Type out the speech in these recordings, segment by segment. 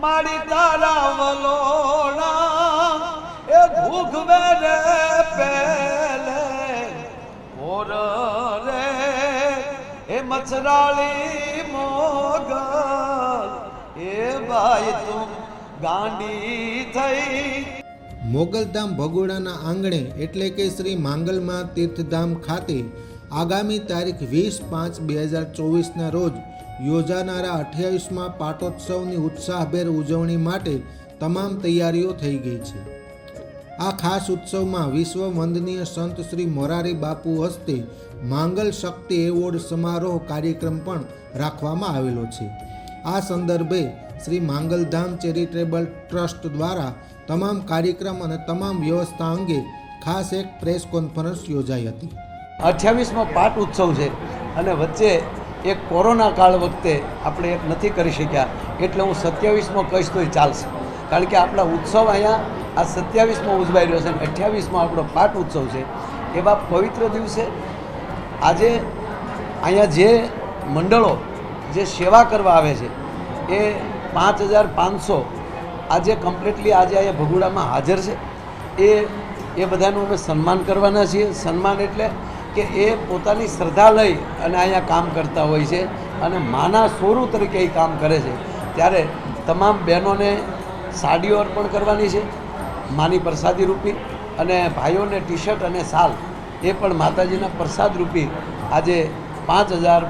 મારી તારા વલોણા, એ ભૂખવે રે પેલે મોર રે, એ મચરાળી મોગલ, એ ભાઈ તું ગાંડી થઈ. મોગલધામ ભગોડાના આંગણે એટલે કે શ્રી માંગલમાં તીર્થધામ ખાતે આગામી તારીખ વીસ પાંચ બે હજાર ચોવીસના રોજ યોજાનારા અઠ્યાવીસમાં પાટોત્સવની ઉત્સાહભેર ઉજવણી માટે તમામ તૈયારીઓ થઈ ગઈ છે. આ ખાસ ઉત્સવમાં વિશ્વ વંદનીય સંત શ્રી મોરારી બાપુ હસ્તે માંગલ શક્તિ એવોર્ડ સમારોહ કાર્યક્રમ પણ રાખવામાં આવેલો છે. આ સંદર્ભે શ્રી માંગલધામ ચેરિટેબલ ટ્રસ્ટ દ્વારા તમામ કાર્યક્રમ અને તમામ વ્યવસ્થા અંગે ખાસ એક પ્રેસ કોન્ફરન્સ યોજાઈ હતી. અઠ્યાવીસમાં પાટ ઉત્સવ છે અને વચ્ચે એક કોરોના કાળ વખતે આપણે એક નથી કરી શક્યા. એટલે હું સત્યાવીસમો કહીશ તોય ચાલશે. કારણ કે આપણા ઉત્સવ અહીંયા, આ સત્યાવીસમો ઉજવાઈ રહ્યો છે અને અઠ્યાવીસમો આપણો પાટ ઉત્સવ છે. એવા પવિત્ર દિવસે આજે અહીંયા જે મંડળો, જે સેવા કરવા આવે છે, એ પાંચ હજાર પાંચસો આજે કમ્પ્લીટલી આજે અહીંયા ભગુડામાં હાજર છે. એ એ બધાનું અમે સન્માન કરવાના છીએ. સન્માન એટલે કે એ પોતાની શ્રદ્ધા લઈ અને અહીંયા કામ કરતા હોય છે અને માના સોરું તરીકે એ કામ કરે છે. ત્યારે તમામ બહેનોને સાડીઓ અર્પણ કરવાની છે, માની પ્રસાદી રૂપી અને ભાઈઓને ટી શર્ટ અને શાલ. એ પણ માતાજીના પ્રસાદ રૂપી આજે પાંચ હજાર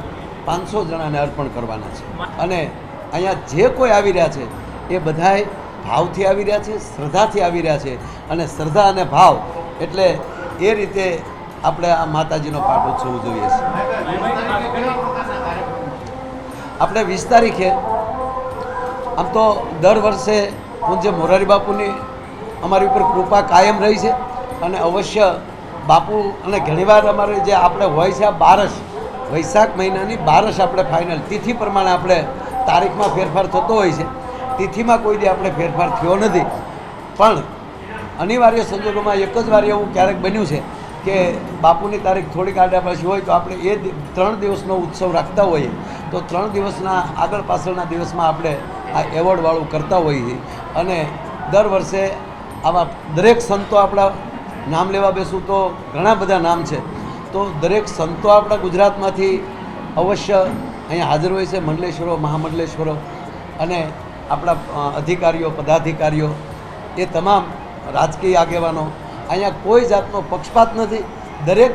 પાંચસો જણાને અર્પણ કરવાના છે. અને અહીંયા જે કોઈ આવી રહ્યા છે, એ બધાય ભાવથી આવી રહ્યા છે, શ્રદ્ધાથી આવી રહ્યા છે. અને શ્રદ્ધા અને ભાવ એટલે એ રીતે આપણે આ માતાજીનો પાઠ ઉત્સવ ઉજવીએ છીએ આપણે વીસ તારીખે, આમ તો દર વર્ષે પૂજ્ય મોરારી બાપુની અમારી ઉપર કૃપા કાયમ રહી છે અને અવશ્ય બાપુ અને ઘણીવાર અમારે જે આપણે હોય છે આ બારસ, વૈશાખ મહિનાની બારસ આપણે ફાઇનલ તિથિ પ્રમાણે આપણે તારીખમાં ફેરફાર થતો હોય છે. તિથિમાં કોઈ દી આપણે ફેરફાર થયો નથી. પણ અનિવાર્ય સંજોગોમાં એક જ વાર એવું ક્યારેક બન્યું છે કે બાપુની તારીખ થોડીક આડ્યા પછી હોય તો આપણે એ ત્રણ દિવસનો ઉત્સવ રાખતા હોઈએ. તો ત્રણ દિવસના આગળ પાછળના દિવસમાં આપણે આ એવોર્ડવાળું કરતા હોઈએ. અને દર વર્ષે આવા દરેક સંતો આપણા નામ લેવા બેસું તો ઘણા બધા નામ છે. તો દરેક સંતો આપણા ગુજરાતમાંથી અવશ્ય અહીંયા હાજર હોય છે, મંડલેશ્વરો, મહામંડલેશ્વરો અને આપણા અધિકારીઓ, પદાધિકારીઓ. એ તમામ રાજકીય આગેવાનો અહીંયા કોઈ જાતનો પક્ષપાત નથી. દરેક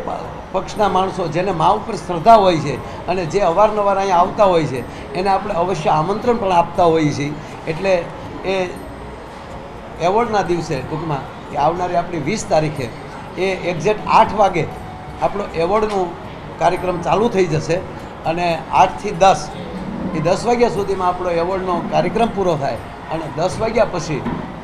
પક્ષના માણસો જેને મા ઉપર શ્રદ્ધા હોય છે અને જે અવારનવાર અહીંયા આવતા હોય છે, એને આપણે અવશ્ય આમંત્રણ પણ આપતા હોઈએ છીએ. એટલે એ એવોર્ડના દિવસે ટૂંકમાં કે આવનારી આપણી વીસ તારીખે એ એક્ઝેક્ટ આઠ વાગે આપણો એવોર્ડનું કાર્યક્રમ ચાલુ થઈ જશે અને આઠથી દસ, એ દસ વાગ્યા સુધીમાં આપણો એવોર્ડનો કાર્યક્રમ પૂરો થાય અને દસ વાગ્યા પછી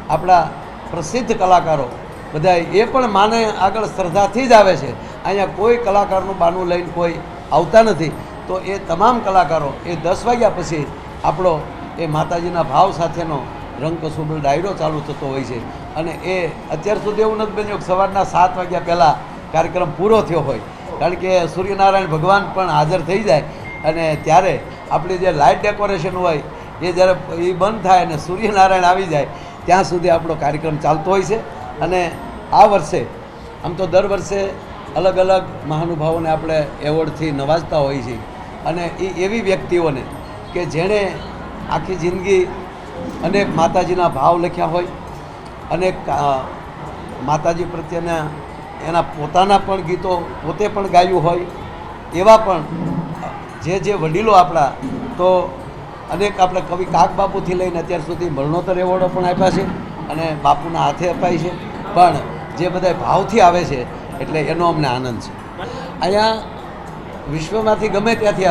આપણા પ્રસિદ્ધ કલાકારો બધા એ પણ માને આગળ શ્રદ્ધાથી જ આવે છે. અહીંયા કોઈ કલાકારનું બાનું લઈને કોઈ આવતા નથી. તો એ તમામ કલાકારો એ દસ વાગ્યા પછી આપણો એ માતાજીના ભાવ સાથેનો રંગકસુબલ ડાયરો ચાલુ થતો હોય છે. અને એ અત્યાર સુધી એવું નથી બન્યું સવારના સાત વાગ્યા પહેલાં કાર્યક્રમ પૂરો થયો હોય. કારણ કે સૂર્યનારાયણ ભગવાન પણ હાજર થઈ જાય અને ત્યારે આપણી જે લાઇટ ડેકોરેશન હોય એ જ્યારે એ બંધ થાય અને સૂર્યનારાયણ આવી જાય, ત્યાં સુધી આપણો કાર્યક્રમ ચાલતો હોય છે. અને આ વર્ષે, આમ તો દર વર્ષે અલગ અલગ મહાનુભાવોને આપણે એવોર્ડથી નવાજતા હોઈએ છીએ. અને એ એવી વ્યક્તિઓને કે જેણે આખી જિંદગી અનેક માતાજીના ભાવ લખ્યા હોય, અનેક માતાજી પ્રત્યેના એના પોતાના પણ ગીતો પોતે પણ ગાયું હોય, એવા પણ જે જે વડીલો આપણા, તો અનેક આપણે કવિ કાક બાપુથી લઈને અત્યાર સુધી મરણોત્તર એવોર્ડો પણ આપ્યા છે. અને બાપુના હાથે અપાય છે. પણ જે બધા ભાવથી આવે છે, એટલે એનો અમને આનંદ છે. અહીંયા વિશ્વમાંથી ગમે ત્યાંથી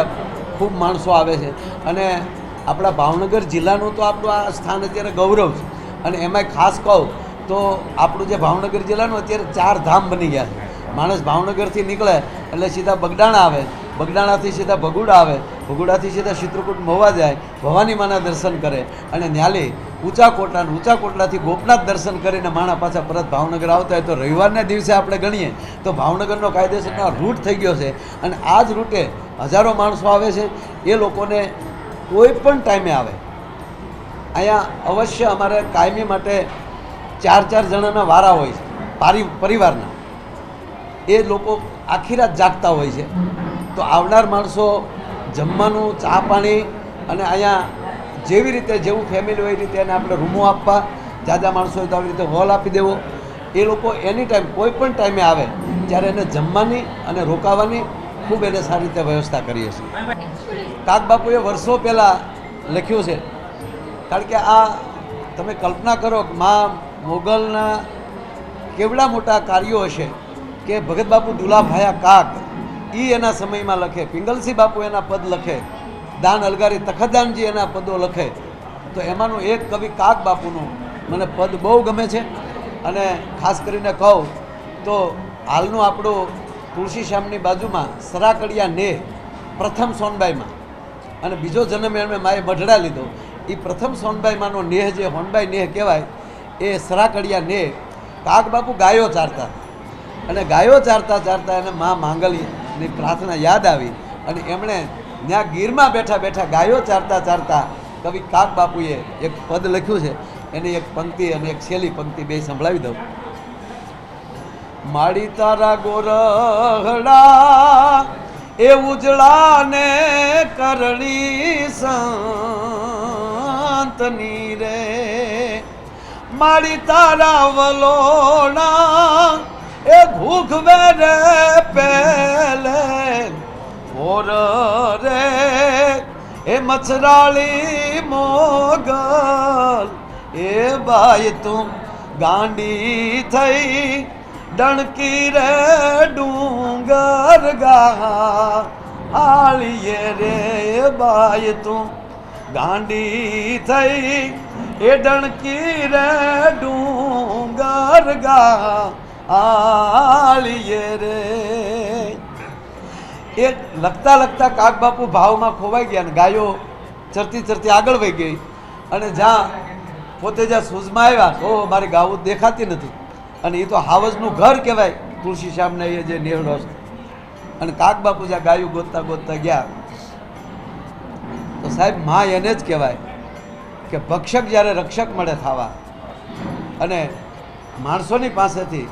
ખૂબ માણસો આવે છે. અને આપણા ભાવનગર જિલ્લાનું તો આપણું આ સ્થાન અત્યારે ગૌરવ છે. અને એમાંય ખાસ કહું તો આપણું જે ભાવનગર જિલ્લાનું અત્યારે ચાર ધામ બની ગયા છે. માણસ ભાવનગરથી નીકળે એટલે સીધા બગડાણા આવે. બગડાણાથી સીધા ભગુડા આવે. ભગુડાથી સીધા ચિત્રકૂટ મહુવા જાય. ભવાની માના દર્શન કરે. અને ન્યાલી ઊંચા કોટલા ઊંચા કોટલાથી ગોપનાથ દર્શન કરીને માણા પાછા પરત ભાવનગર આવતા હોય તો રવિવારના દિવસે આપણે ગણીએ. તો ભાવનગરનો કાયદેસરનો રૂટ થઈ ગયો છે. અને આ જ રૂટે હજારો માણસો આવે છે. એ લોકોને કોઈ પણ ટાઈમે આવે. અહીંયા અવશ્ય અમારે કાયમી માટે ચાર ચાર જણાના વારા હોય છે. પારી પરિવારના. એ લોકો આખી રાત જાગતા હોય છે. તો આવનાર માણસો જમવાનું, ચા પાણી અને અહીંયા જેવી રીતે જેવું ફેમિલી હોય એ રીતે એને આપણે રૂમો આપવા, જાજા માણસો હોય તો આવી રીતે હોલ આપી દેવો. એ લોકો એની ટાઈમ કોઈ પણ ટાઈમે આવે, ત્યારે એને જમવાની અને રોકાવાની ખૂબ એને સારી રીતે વ્યવસ્થા કરીએ છીએ. કાકબાપુએ વર્ષો પહેલાં લખ્યું છે, કારણ કે આ તમે કલ્પના કરો કે મા મોગલના કેવડા મોટા કાર્યો હશે કે ભગત બાપુ દુલાભાયા કાક એ એના સમયમાં લખે, પિંગલસિંહ બાપુ એના પદ લખે દાન અલગારી તખતદાનજી એના પદો લખે તો એમાંનું એક કવિ કાક બાપુનું મને પદ બહુ ગમે છે અને ખાસ કરીને કહું તો હાલનું આપણું તુલસી શ્યામની બાજુમાં સરાકડિયા ને પ્રથમ સોનબાઈમાં. અને બીજો જન્મ એમણે માએ મઢડા લીધો. એ પ્રથમ સોનબાઈમાંનો નેહ જે હોનબાઈ નેહ કહેવાય, એ સરાકડિયા નેહ કાક બાપુ ગાયો ચારતા. અને ગાયો ચારતા ચારતા એને મા માંગલીની પ્રાર્થના યાદ આવી અને એમણે ત્યાં ગીરમાં બેઠા બેઠા ગાયો ચારતા ચારતા કવિ કાક બાપુએ એક પદ લખ્યું છે. એની એક પંક્તિ અને એક છેલ્લી પંક્તિ બે સંભળાવી દઉં. માડી તારા ગોરહડા એ ઉજળા ને કરણી સંતની રે. માડી તારા વલોણા એ ઘૂઘવે રે પેલે ઓર રે એ મચરાળી મોગલ, એ ભાઈ તું ગાંડી થઈ, ડણકી રે ડુંગર ગા આળીએ રે ભાઈ તું ગાંડી થઈ, એ ડણકી રે ડુંગર ગા આળીએ રે એ લખતા લખતા કાગબાપુ ભાવમાં ખોવાઈ ગયા અને ગાયો ચરતી ચરતી આગળ વહી ગઈ. અને જ્યાં પોતે જ્યાં સૂઝમાં આવ્યા, તો મારે ગાવું દેખાતી નથી. અને એ તો હાવજનું ઘર કહેવાય, તુલસી શ્યામને એ જે નેહડો અને કાગબાપુ જ્યાં ગાયું ગોતતા ગોતતા ગયા, તો સાહેબમાં એને જ કહેવાય કે ભક્ષક જ્યારે રક્ષક મળે થવા અને માણસોની પાસેથી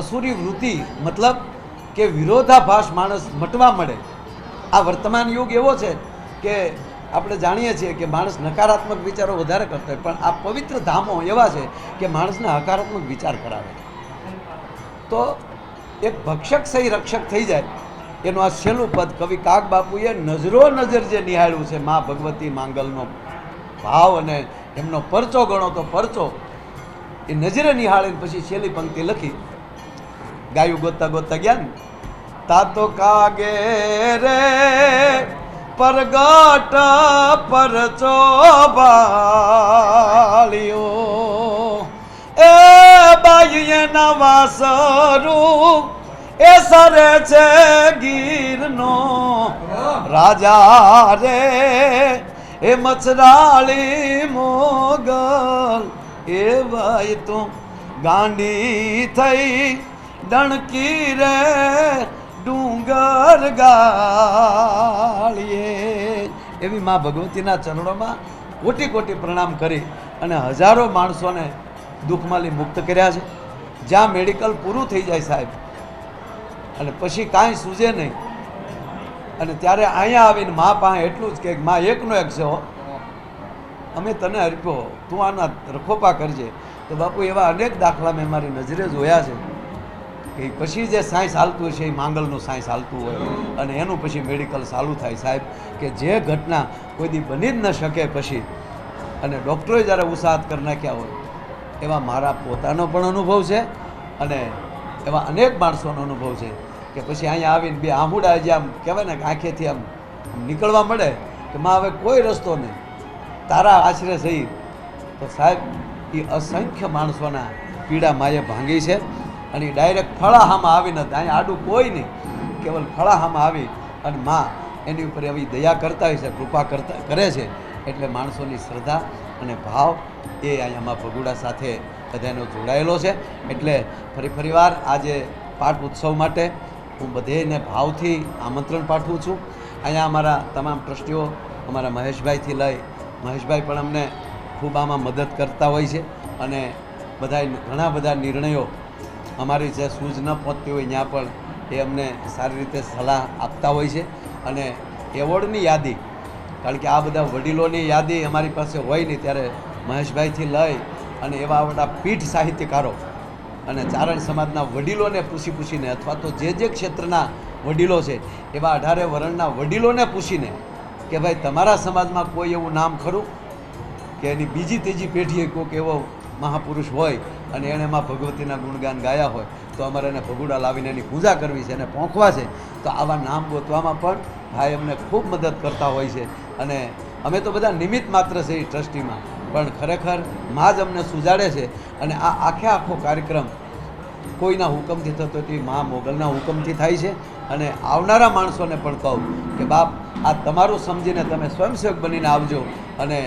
અસુરી વૃત્તિ, મતલબ કે વિરોધાભાસ માણસ મટવા મળે. આ વર્તમાન યુગ એવો છે કે આપણે જાણીએ છીએ કે માણસ નકારાત્મક વિચારો વધારે કરતો હોય, પણ આ પવિત્ર ધામો એવા છે કે માણસને હકારાત્મક વિચાર કરાવે તો એક ભક્ષક સહી રક્ષક થઈ જાય, એનું આ છેલ્લું પદ કવિ કાક બાપુએ નજરો નજર જે નિહાળ્યું છે, મા ભગવતી માંગલનો ભાવ અને એમનો પરચો ગણો તો પરચો, એ નજરે નિહાળીને પછી છેલ્લી પંક્તિ લખી, ગાયું ગોતતા ગોતતા ગયા ને તાતો કાગે રે પરગટ પરચો બાળ્યો એ બાઈએ નવાસરું, એ સરે છે ગીરનો. રાજા રે, એ મચરાળી મોગલ. એ ભાઈ તું ગાંડી થઈ ડણકી રે ડુંગર ગાળીએ. એવી મા ભગવતીના ચરણોમાં કોટી કોટી પ્રણામ કરી અને હજારો માણસોને દુઃખમાંથી મુક્ત કર્યા છે. જ્યાં મેડિકલ પૂરું થઈ જાય સાહેબ, અને પછી કાંઈ સૂજે નહીં. અને ત્યારે અહીંયા આવીને મા પાસે એટલું જ કે મા, એકનો એક છે. અમે તને અર્પ્યો, તું આના રખોપા કરજે. તો બાપુ એવા અનેક દાખલા મેં મારી નજરે જોયા છે. કે પછી જે સાયન્સ હાલતું છે એ માંગલનું સાયન્સ હાલતું હોય. અને એનું પછી મેડિકલ ચાલુ થાય સાહેબ, કે જે ઘટના કોઈ દી બની જ ન શકે પછી. અને ડૉક્ટરોએ જ્યારે ઉત્સાહત કરી નાખ્યા હોય, એવા મારા પોતાનો પણ અનુભવ છે અને એવા અનેક માણસોનો અનુભવ છે કે પછી અહીંયા આવીને બે આહુડા જે આમ કહેવાય ને આંખેથી આમ નીકળવા મળે કે માં હવે કોઈ રસ્તો નહીં. તારા આશરે સહી. તો સાહેબ એ અસંખ્ય માણસોના પીડા માએ ભાંગી છે. અને ડાયરેક્ટ ફળાહામાં આવીને અહીંયા આડું કોઈ નહીં. કેવલ ફળાહામાં આવી અને માં એની ઉપર એવી દયા કરતા હોય છે, કૃપા કરતા કરે છે. એટલે માણસોની શ્રદ્ધા અને ભાવ એ અહીંયા માં ભગુડા સાથે બધાનો જોડાયેલો છે. એટલે ફરી ફરીવાર આજે પાઠ ઉત્સવ માટે હું બધેને ભાવથી આમંત્રણ પાઠવું છું. અહીંયા અમારા તમામ ટ્રસ્ટીઓ અમારા મહેશભાઈથી લઈ, મહેશભાઈ પણ અમને ખૂબ આમાં મદદ કરતા હોય છે. અને બધાય ઘણા બધા નિર્ણયો અમારી જે સૂઝ ન પહોંચતી હોય ત્યાં પણ એ અમને સારી રીતે સલાહ આપતા હોય છે. અને એવોર્ડની યાદી, કારણ કે આ બધા વડીલોની યાદી અમારી પાસે હોય નહીં ત્યારે મહેશભાઈથી લઈ અને એવા બધા પીઠ સાહિત્યકારો અને ચારણ સમાજના વડીલોને પૂછી પૂછીને અથવા તો જે જે ક્ષેત્રના વડીલો છે, એવા અઢારે વરણના વડીલોને પૂછીને કે ભાઈ તમારા સમાજમાં કોઈ એવું નામ ખરું? કે એની બીજી ત્રીજી પેઢીએ કોઈક એવો મહાપુરુષ હોય અને એણે એમાં ભગવતીના ગુણગાન ગાયા હોય, તો અમારે એને ભગુડા લાવીને એની પૂજા કરવી છે, એને પોંખવા છે. તો આવા નામ ગોતવામાં પણ ભાઈ અમને ખૂબ મદદ કરતા હોય છે. અને અમે તો બધા નિમિત્ત માત્ર છે એ ટ્રસ્ટીમાં, પણ ખરેખરમાં જ અમને સુજાડે છે. અને આ આખે આખો કાર્યક્રમ કોઈના હુકમથી થતો તે મા મોગલના હુકમથી થાય છે. અને આવનારા માણસોને પણ કહું કે બાપ, આ તમારું સમજીને તમે સ્વયંસેવક બનીને આવજો. અને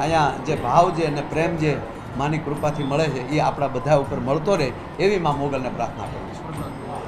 અહીંયા જે ભાવ છે અને પ્રેમ જે માની કૃપાથી મળે છે, એ આપણા બધા ઉપર મળતો રહે એવી મા મોગલને પ્રાર્થના કરું છું.